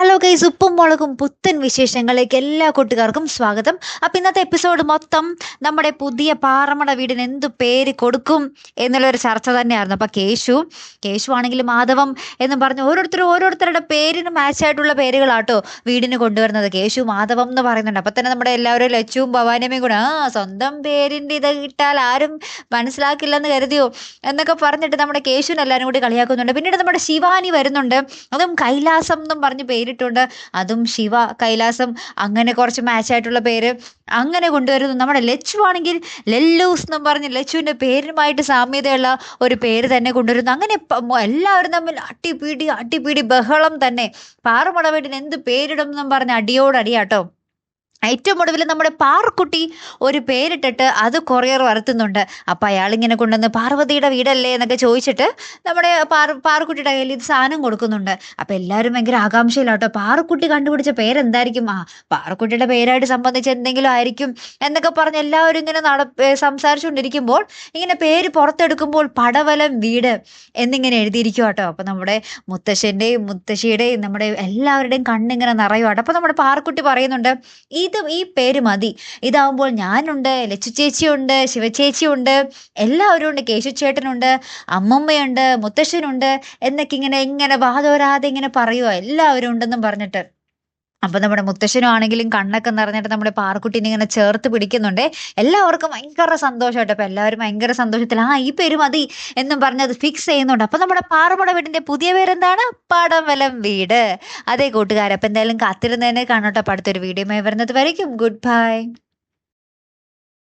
Hello guys ഉപ്പും മുളകും പുത്തൻ വിശേഷങ്ങളിലേക്ക് എല്ലാ കൂട്ടുകാർക്കും സ്വാഗതം. അപ്പം ഇന്നത്തെ എപ്പിസോഡ് മൊത്തം നമ്മുടെ പുതിയ പാറമട വീടിന് എന്ത് പേര് കൊടുക്കും എന്നുള്ളൊരു ചർച്ച തന്നെയായിരുന്നു. അപ്പം കേശു കേശു ആണെങ്കിൽ മാധവം എന്ന് പറഞ്ഞ് ഓരോരുത്തരും ഓരോരുത്തരുടെ പേരിന് മാച്ച് ആയിട്ടുള്ള പേരുകളാട്ടോ വീടിന് കൊണ്ടുവരുന്നത്. കേശു മാധവം എന്ന് പറയുന്നുണ്ട്. അപ്പം തന്നെ നമ്മുടെ എല്ലാവരും ലച്ചുവും ഭവാനിയമ്മയും കൂടെ ആ സ്വന്തം പേരിന്റെ ഇത് കിട്ടാൽ ആരും മനസ്സിലാക്കില്ലെന്ന് കരുതിയോ? എന്നൊക്കെ പറഞ്ഞിട്ട് നമ്മുടെ കേശുവിന് എല്ലാവരും കൂടി കളിയാക്കുന്നുണ്ട്. പിന്നീട് നമ്മുടെ ശിവാനി വരുന്നുണ്ട്. അതും കൈലാസം എന്നും പറഞ്ഞ് പേരിട്ടുണ്ട് അതും ശിവ കൈലാസം അങ്ങനെ കുറച്ച് മാച്ച് ആയിട്ടുള്ള പേര് അങ്ങനെ കൊണ്ടുവരുന്നു. നമ്മുടെ ലച്ചു ആണെങ്കിൽ ലെല്ലൂസ് എന്നും പറഞ്ഞ് ലച്ചുവിന്റെ പേരുമായിട്ട് സാമ്യതയുള്ള ഒരു പേര് തന്നെ കൊണ്ടുവരുന്നു. അങ്ങനെ എല്ലാവരും തമ്മിൽ അട്ടിപ്പീടി അട്ടിപ്പീടി ബഹളം തന്നെ. പാറമട വീട്ടിന് എന്ത് പേരിടും എന്നും പറഞ്ഞ് അടിയോടടിയാട്ടോ. ഏറ്റവും ഒടുവിൽ നമ്മുടെ പാർക്കുട്ടി ഒരു പേരിട്ടിട്ട് അത് കൊറിയർ വരുത്തുന്നുണ്ട് അപ്പം അയാളിങ്ങനെ കൊണ്ടുവന്ന് പാർവതിയുടെ വീടല്ലേ എന്നൊക്കെ ചോദിച്ചിട്ട് നമ്മുടെ പാർ പാറുക്കുട്ടിയുടെ കയ്യിൽ ഇത് സാധനം കൊടുക്കുന്നുണ്ട്. അപ്പം എല്ലാവരും ഭയങ്കര ആകാംക്ഷയിലാട്ടോ. പാർക്കുട്ടി കണ്ടുപിടിച്ച പേരെന്തായിരിക്കും? ആ പാറുക്കുട്ടിയുടെ പേരായിട്ട് സംബന്ധിച്ച് എന്തെങ്കിലും ആയിരിക്കും എന്നൊക്കെ പറഞ്ഞ് എല്ലാവരും ഇങ്ങനെ നട സംസാരിച്ചുകൊണ്ടിരിക്കുമ്പോൾ ഇങ്ങനെ പേര് പുറത്തെടുക്കുമ്പോൾ പടവലം വീട് എന്നിങ്ങനെ എഴുതിയിരിക്കും കേട്ടോ അപ്പം നമ്മുടെ മുത്തശ്ശന്റെയും മുത്തശ്ശിയുടെയും നമ്മുടെ എല്ലാവരുടെയും കണ്ണിങ്ങനെ നിറയുവാട്ടോ. അപ്പം നമ്മുടെ പാർക്കുട്ടി പറയുന്നുണ്ട് ഇത് ഈ പേര് മതി. ഇതാവുമ്പോൾ ഞാനുണ്ട് ലച്ചു ചേച്ചിയുണ്ട് ശിവചേച്ചിയുണ്ട് എല്ലാവരും ഉണ്ട് കേശു ചേട്ടനുണ്ട് അമ്മമ്മയുണ്ട് മുത്തശ്ശനുണ്ട് എന്നൊക്കെ ഇങ്ങനെ ഇങ്ങനെ വാതോരാതെ ഇങ്ങനെ പറയുക എല്ലാവരും ഉണ്ടെന്നും പറഞ്ഞിട്ട്. അപ്പൊ നമ്മുടെ മുത്തശ്ശനും ആണെങ്കിലും കണ്ണൊക്കെ നിറഞ്ഞിട്ട് നമ്മുടെ പാറക്കുട്ടീനെ ഇങ്ങനെ ചേർത്ത് പിടിക്കുന്നുണ്ട്. എല്ലാവർക്കും ഭയങ്കര സന്തോഷമായിട്ട് അപ്പൊ എല്ലാവരും ഭയങ്കര സന്തോഷത്തിൽ ആ ഈ പേര് മതി എന്നും പറഞ്ഞ് അത് ഫിക്സ് ചെയ്യുന്നുണ്ട്. അപ്പൊ നമ്മുടെ പാറമട വീടിന്റെ പുതിയ പേരെന്താണ്? പടംവലം വീട്. അതേ കൂട്ടുകാരെ അപ്പൊ എന്തായാലും കാത്തിരുന്നതിനെ കാണട്ടെ. അടുത്തൊരു വീഡിയോ വരുന്നത് വരയ്ക്കും. Good bye